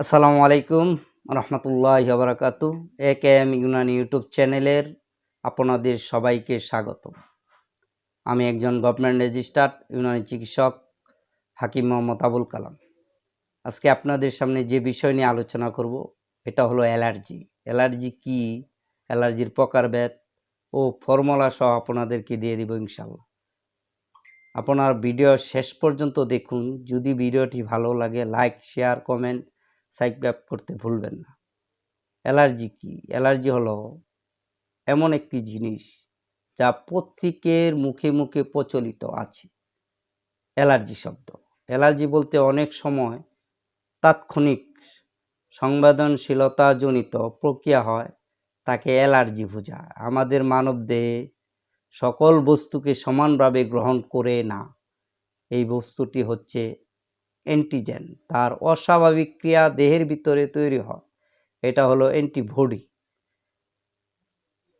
আসসালামু আলাইকুম রহমতুল্লাহ বারাকাতু A K M Unani YouTube চ্যানেলের আপনাদের সবাইকে স্বাগত। আমি একজন গভর্নমেন্ট রেজিস্টার্ড ইউনানি চিকিৎসক হাকিম মোহাম্মদ আবুল কালাম। আজকে আপনাদের সামনে যে বিষয় নিয়ে আলোচনা করব, এটা হলো অ্যালার্জি। অ্যালার্জি কি? অ্যালার্জির প্রকারভেদ ও ফর্মুলা সহ আপনাদেরকে দিয়ে দিব ইনশাল্লাহ আপনার ভিডিও শেষ পর্যন্ত দেখুন। যদি ভিডিওটি ভালো লাগে, লাইক, শেয়ার, কমেন্ট সাবস্ক্রাইব করতে ভুলবেন না। অ্যালার্জি কি? অ্যালার্জি হলো এমন একটি জিনিস যা প্রত্যেকের মুখে মুখে প্রচলিত আছে। অ্যালার্জি শব্দ। অ্যালার্জি বলতে অনেক সময় তাৎক্ষণিক সংবেদনশীলতাজনিত প্রক্রিয়া হয়, তাকে অ্যালার্জি বোঝায়। আমাদের মানব মানবদেহে সকল বস্তুকে সমানভাবে গ্রহণ করে না। এই বস্তুটি হচ্ছে অ্যান্টিজেন তার অস্বাভাবিক ক্রিয়া দেহের ভিতরে তৈরি হয়। এটা হলো অ্যান্টিবডি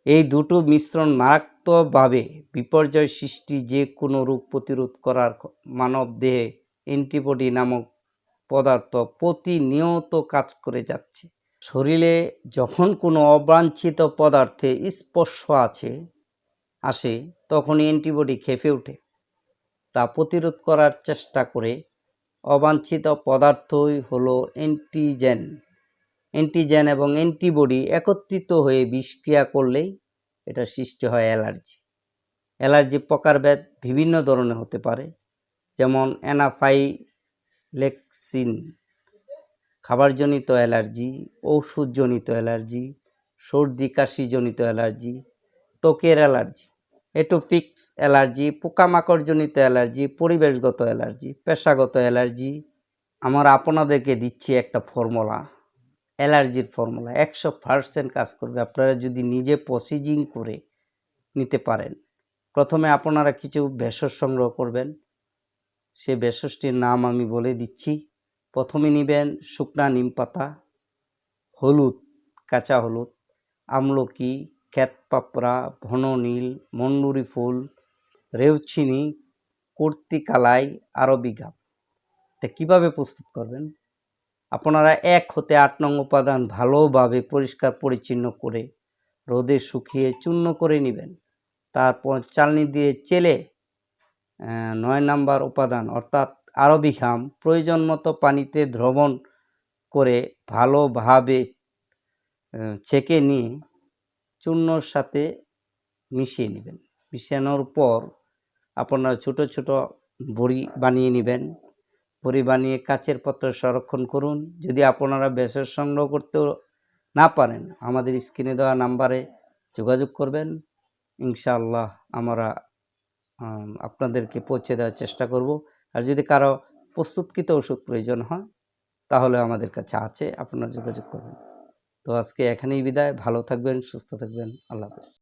এই দুটো মিশ্রণ মারাত্মকভাবে বিপর্যয় সৃষ্টি যে কোনো রোগ প্রতিরোধ করার মানব দেহে অ্যান্টিবডি নামক পদার্থ প্রতিনিয়ত কাজ করে যাচ্ছে। শরীরে যখন কোনো অবাঞ্ছিত পদার্থে স্পর্শ আছে, আসে, তখনই অ্যান্টিবডি খেপে ওঠে। তা প্রতিরোধ করার চেষ্টা করে অবাঞ্ছিত পদার্থই হলো অ্যান্টিজেন অ্যান্টিজেন এবং অ্যান্টিবডি একত্রিত হয়ে বিষক্রিয়া করলেই এটা সৃষ্টি হয় অ্যালার্জি। অ্যালার্জি প্রকারভেদ বিভিন্ন ধরনের হতে পারে, যেমন অ্যানাফাইলেক্সিন, খাবারজনিত অ্যালার্জি ওষুধজনিত অ্যালার্জি, সর্দি কাশিজনিত অ্যালার্জি, ত্বকের অ্যালার্জি। এটোপিক্স অ্যালার্জি, পোকামাকড়জনিত অ্যালার্জি, পরিবেশগত অ্যালার্জি, পেশাগত অ্যালার্জি। আমার আপনাদেরকে দিচ্ছি একটা ফর্মুলা, অ্যালার্জির ফর্মুলা। একশো পার্সেন্ট কাজ করবে। আপনারা যদি নিজে প্রসিজিং করে নিতে পারেন, প্রথমে আপনারা কিছু ভেষজ সংগ্রহ করবেন। সে ভেষজটির নাম আমি বলে দিচ্ছি। প্রথমে নেবেন শুকনা নিম পাতা, হলুদ, কাঁচা হলুদ, আমলকি খ্যাত পাপড়া ভননীল মন্ডুরি ফুল, রেউচিনি, কর্তিকালাই আরবি গাব এটা কীভাবে প্রস্তুত করবেন? আপনারা এক হতে আট নং উপাদান ভালোভাবে পরিষ্কার পরিচ্ছন্ন করে রোদে শুকিয়ে চূর্ণ করে নেবেন। তারপর চালনি দিয়ে চেলে নয় নাম্বার উপাদান, অর্থাৎ আরবি ঘাম প্রয়োজন মতো পানিতে দ্রবণ করে ভালোভাবে ছেঁকে নিয়ে চূর্ণর সাথে মিশিয়ে নেবেন। মিশানোর পর আপনারা ছোট ছোট বড়ি বানিয়ে নেবেন। বড়ি বানিয়ে কাচের পত্র সংরক্ষণ করুন। যদি আপনারা ব্যাসের সংগ্রহ করতে না পারেন, আমাদের স্ক্রিনে দেওয়া নাম্বারে যোগাযোগ করবেন। ইনশাআল্লাহ আমরা আপনাদেরকে পৌঁছে দেওয়ার চেষ্টা করব। আর যদি কারও প্রস্তুতকৃত ওষুধ প্রয়োজন হয়, তাহলে আমাদের কাছে আছে, আপনারা যোগাযোগ করবেন। তো আজকে এখানেই বিদায়। ভালো থাকবেন সুস্থ থাকবেন। আল্লাহ হাফিজ।